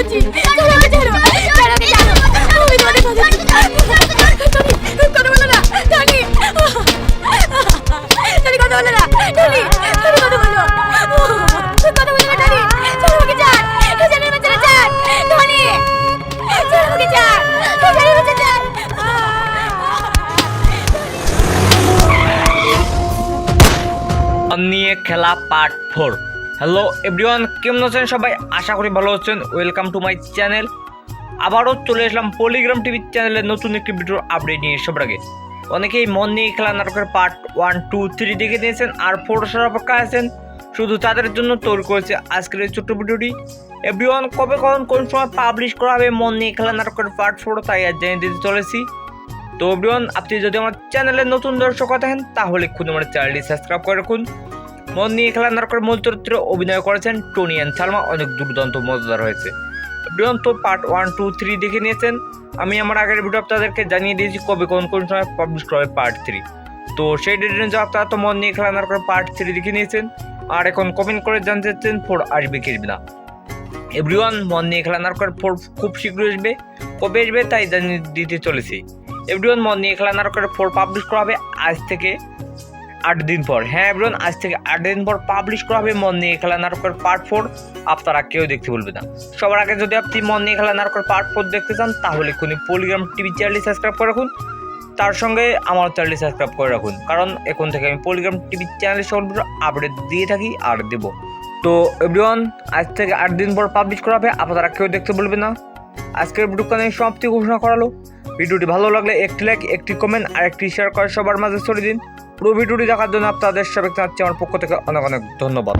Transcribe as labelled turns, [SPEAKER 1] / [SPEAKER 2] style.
[SPEAKER 1] বলছি ছাড়ো আমাকে ছাড়ো
[SPEAKER 2] খেলা পার্ট ফোর। হ্যালো এভরিওয়ান কেমন আছেন সবাই? আশা করি ভালো আছেন। ওয়েলকাম টু মাই চ্যানেল আবারও চলে আসলাম পলিগ্রাম টিভির চ্যানেলে নতুন একটি ভিডিওর আপডেট নিয়ে সবার আগে। অনেকেই মন নিয়ে খেলা নাটকের পার্ট ওয়ান টু থ্রি দেখে নিয়েছেন আর ফোটোসার অপেক্ষায় আছেন। শুধু তাদের জন্য তৈরি করেছে আজকের এই ছোট্ট ভিডিওটি এভরিওয়ান কবে কখন কোন সময় পাবলিশ করা হবে মন নিয়ে খেলা নাটকের পার্ট ফোর তাই আর জানিয়ে দিতে চলেছি। তো এভরিওয়ান আপনি যদি আমার চ্যানেলে নতুন দর্শক থাকেন তাহলে খুব আমার চ্যানেলটি সাবস্ক্রাইব করে রাখুন। মন নিয়ে খেলা নাটকের মূল চরিত্রে অভিনয় করেছেন টনি অ্যান্ড সালমা। অনেক দুর্দান্ত, মজাদার হয়েছে। এভরিওয়ান তো পার্ট ওয়ান টু থ্রি দেখে নিয়েছেন। আমি আমার আগের ভিডিও আপনাদেরকে জানিয়ে দিয়েছি কবে, কোন কোন সময় পাবলিশ হবে পার্ট থ্রি তো সেই ডেটের জন্য আপনারা তো মন নিয়ে খেলা নাটকের পার্ট থ্রি দেখে নিয়েছেন। আর এখন কমেন্ট করে জানতে চাচ্ছেন ফোর আসবে কি না। এভরিওয়ান মন নিয়ে খেলা নাটকের ফোর খুব শীঘ্রই আসবে, কবে আসবে তাই জানিয়ে দিতে চলেছি। এভরিওয়ান মন নিয়ে খেলা নাটকের ফোর পাবলিশ করা হবে আজ থেকে। আট দিন পর। হ্যাঁ এভরিওয়ান আজ থেকে আট দিন পর পাবলিশ করা হবে মন নিয়ে খেলা নাটকের পার্ট ফোর আপনারা কেউ দেখতে বলবে না। সবার আগে যদি আপনি মন নিয়ে খেলা নাটকের পার্ট ফোর দেখতে চান, তাহলে এক্ষুনি পলিগ্রাম টিভি চ্যানেলটি সাবস্ক্রাইব করে রাখুন। তার সঙ্গে আমার চ্যানেলটি সাবস্ক্রাইব করে রাখুন। কারণ এখন থেকে আমি পলিগ্রাম টিভি চ্যানেলের ভিডিও আপডেট দিয়ে থাকি আর দেবো। তো এভরিওয়ান আজ থেকে আট দিন পর পাবলিশ করা হবে। আপনারা কেউ দেখতে বলবে না। আজকের ভিডিওখানে সমাপ্তি। ঘোষণা করালো। ভিডিওটি ভালো লাগলে একটি লাইক একটি কমেন্ট আর একটি শেয়ার করে সবার মাঝে ছড়িয়ে দিন। পুরো ভিডিওটি দেখার জন্য আপনাদের সবাইকে জানাচ্ছি আমার পক্ষ থেকে অনেক অনেক ধন্যবাদ।